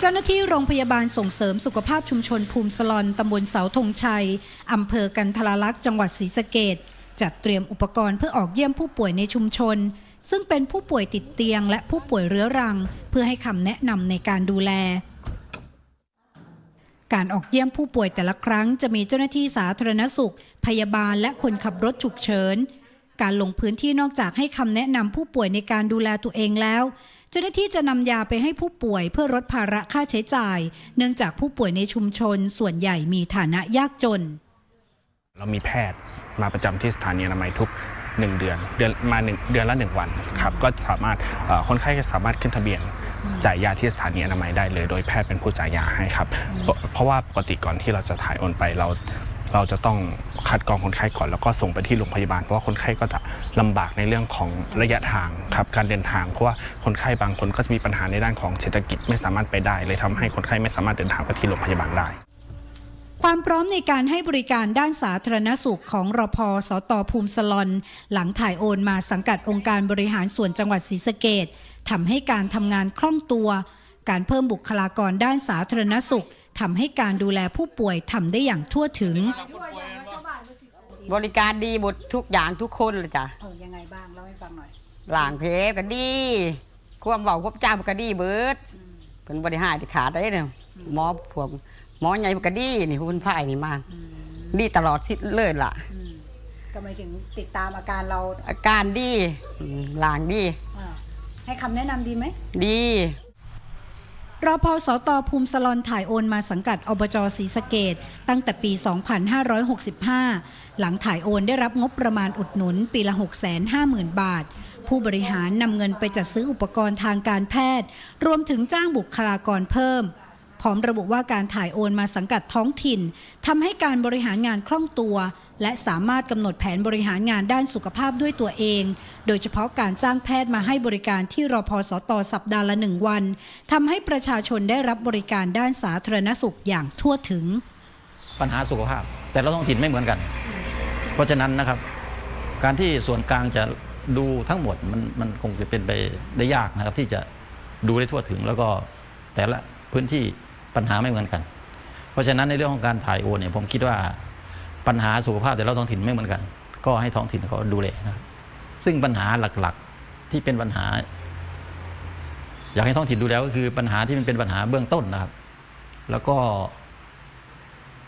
เจ้าหน้าที่โรงพยาบาลส่งเสริมสุขภาพชุมชนภูมิสลอนตำบลเสาธงชัย อำเภอกันทรลักษ์จังหวัดศรีสะเกดจัดเตรียมอุปกรณ์เพื่อออกเยี่ยมผู้ป่วยในชุมชน ซึ่งเป็นผู้ป่วยติดเตียงและผู้ป่วยเรื้อรัง เพื่อให้คำแนะนำในการดูแล การออกเยี่ยมผู้ป่วยแต่ละครั้งจะมีเจ้าหน้าที่สาธารณสุข พยาบาลและคนขับรถฉุกเฉิน การลงพื้นที่นอกจากให้คำแนะนำผู้ป่วยในการดูแลตัวเองแล้ว เจ้าหน้าที่จะนำยาไปให้ผู้ป่วยเพื่อลดภาระค่าใช้จ่าย เนื่องจากผู้ป่วยในชุมชนส่วนใหญ่มีฐานะยากจน เรามีแพทย์มาประจำที่สถานีอนามัยทุก1เดือนเดือนมาหนึ่งเดือนละ1วันครับก็สามารถคนไข้ก็สามารถขึ้นทะเบียนจ่ายยาที่สถานีอนามัยได้เลย โดยแพทย์เป็นผู้จ่ายยาให้ครับ เพราะว่าปกติก่อนที่เราจะถ่ายโอนไปเรา เราจะต้องคัดกรองคนไข้ก่อนแล้วก็ส่งไปที่โรงพยาบาลเพราะว่าคนไข้ก็จะลำบากในเรื่องของระยะทางครับการเดินทางเพราะว่าคนไข้บางคนก็จะมีปัญหาในด้านของเศรษฐกิจไม่สามารถไปได้ เลยทำให้คนไข้ไม่สามารถเดินทางไปที่โรงพยาบาลได้ ความพร้อมในการให้บริการด้านสาธารณสุขของรพสตภูมิสลอน หลังถ่ายโอนมาสังกัดองค์การบริหารส่วนจังหวัดศรีสะเกดทำให้การทำงานคล่องตัว การเพิ่มบุคลากรด้านสาธารณสุข ทำให้การดูแลผู้ป่วยทำได้อย่างทั่วถึง บริการดีหมดทุกอย่างทุกคนเลยจ้ะเออยังไงบ้างเล่าให้ฟังหน่อยหลางเพก็ดี ความเบาควบจ้าก็ดีเบิดเป็นบริหารที่ขาดได้เนี่ยหมอพวกหมอใหญ่ก็ดีนี่คุณพ่ายนี่มากดีตลอดสิเลยล่ะอืมก็หมายถึงติดตามอาการเราอาการดีอืมหลางดีอ่าให้คำแนะนำดีไหมดี รอพสตภูมิสลอนถ่ายโอนมาสังกัดอบจศรีสะเกดตั้งแต่ปี 2565 หลังถ่ายโอนได้รับงบประมาณอุดหนุนปีละ 650,000 บาท ผู้บริหารนำเงินไปจัดซื้ออุปกรณ์ทางการแพทย์ รวมถึงจ้างบุคลากรเพิ่ม พร้อมระบุว่าการถ่ายโอนมาสังกัดท้องถิ่นทำให้การบริหารงานคล่องตัว และสามารถกำหนดแผนบริหารงานด้านสุขภาพด้วยตัวเอง โดยเฉพาะการจ้างแพทย์มาให้บริการที่รอพสตสัปดาห์ละหนึ่งวันทำให้ประชาชนได้รับบริการด้านสาธารณสุขอย่างทั่วถึง ปัญหาสุขภาพ แต่ละท้องถิ่นไม่เหมือนกัน เพราะฉะนั้นนะครับ การที่ส่วนกลางจะดูทั้งหมดมันมันคงจะเป็นไปได้ยากนะครับ ที่จะดูได้ทั่วถึงแล้วก็แต่ละพื้นที่ปัญหาไม่เหมือนกัน เพราะฉะนั้นในเรื่องของการถ่ายโอนเนี่ยผมคิดว่าปัญหาสุขภาพแต่ละท้องถิ่นไม่เหมือนกัน ก็ให้ท้องถิ่นเขาดูแลนะครับ ซึ่งปัญหาหลักๆที่เป็นปัญหา อยากให้ท้องถิ่นดูแล้วก็คือปัญหาที่มันเป็นปัญหาเบื้องต้นนะครับ แล้วก็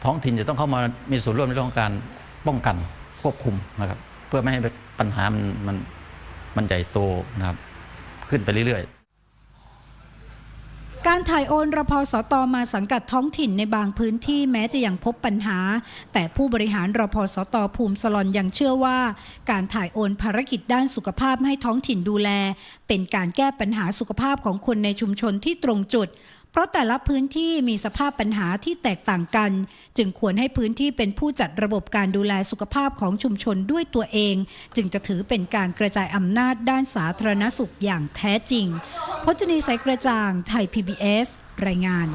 ท้องถิ่นจะต้องเข้ามามีส่วนร่วมในเรื่องของการป้องกันควบคุมนะครับ เพื่อไม่ให้ปัญหามันมันมันใหญ่โตนะครับ ขึ้นไปเรื่อยๆ การถ่ายโอนรพสตมาสังกัดท้องถิ่นในบางพื้นที่แม้จะยังพบปัญหา แต่ผู้บริหารรพสตภูมิสลอนยังเชื่อว่า การถ่ายโอนภารกิจด้านสุขภาพให้ท้องถิ่นดูแล เป็นการแก้ปัญหาสุขภาพของคนในชุมชนที่ตรงจุด เพราะแต่ละพื้นที่มีสภาพปัญหาที่แตกต่างกัน จึงควรให้พื้นที่เป็นผู้จัดระบบการดูแลสุขภาพของชุมชนด้วยตัวเอง จึงจะถือเป็นการกระจายอำนาจด้านสาธารณสุขอย่างแท้จริง พจนีสายกระจ่าง ไทย PBS รายงาน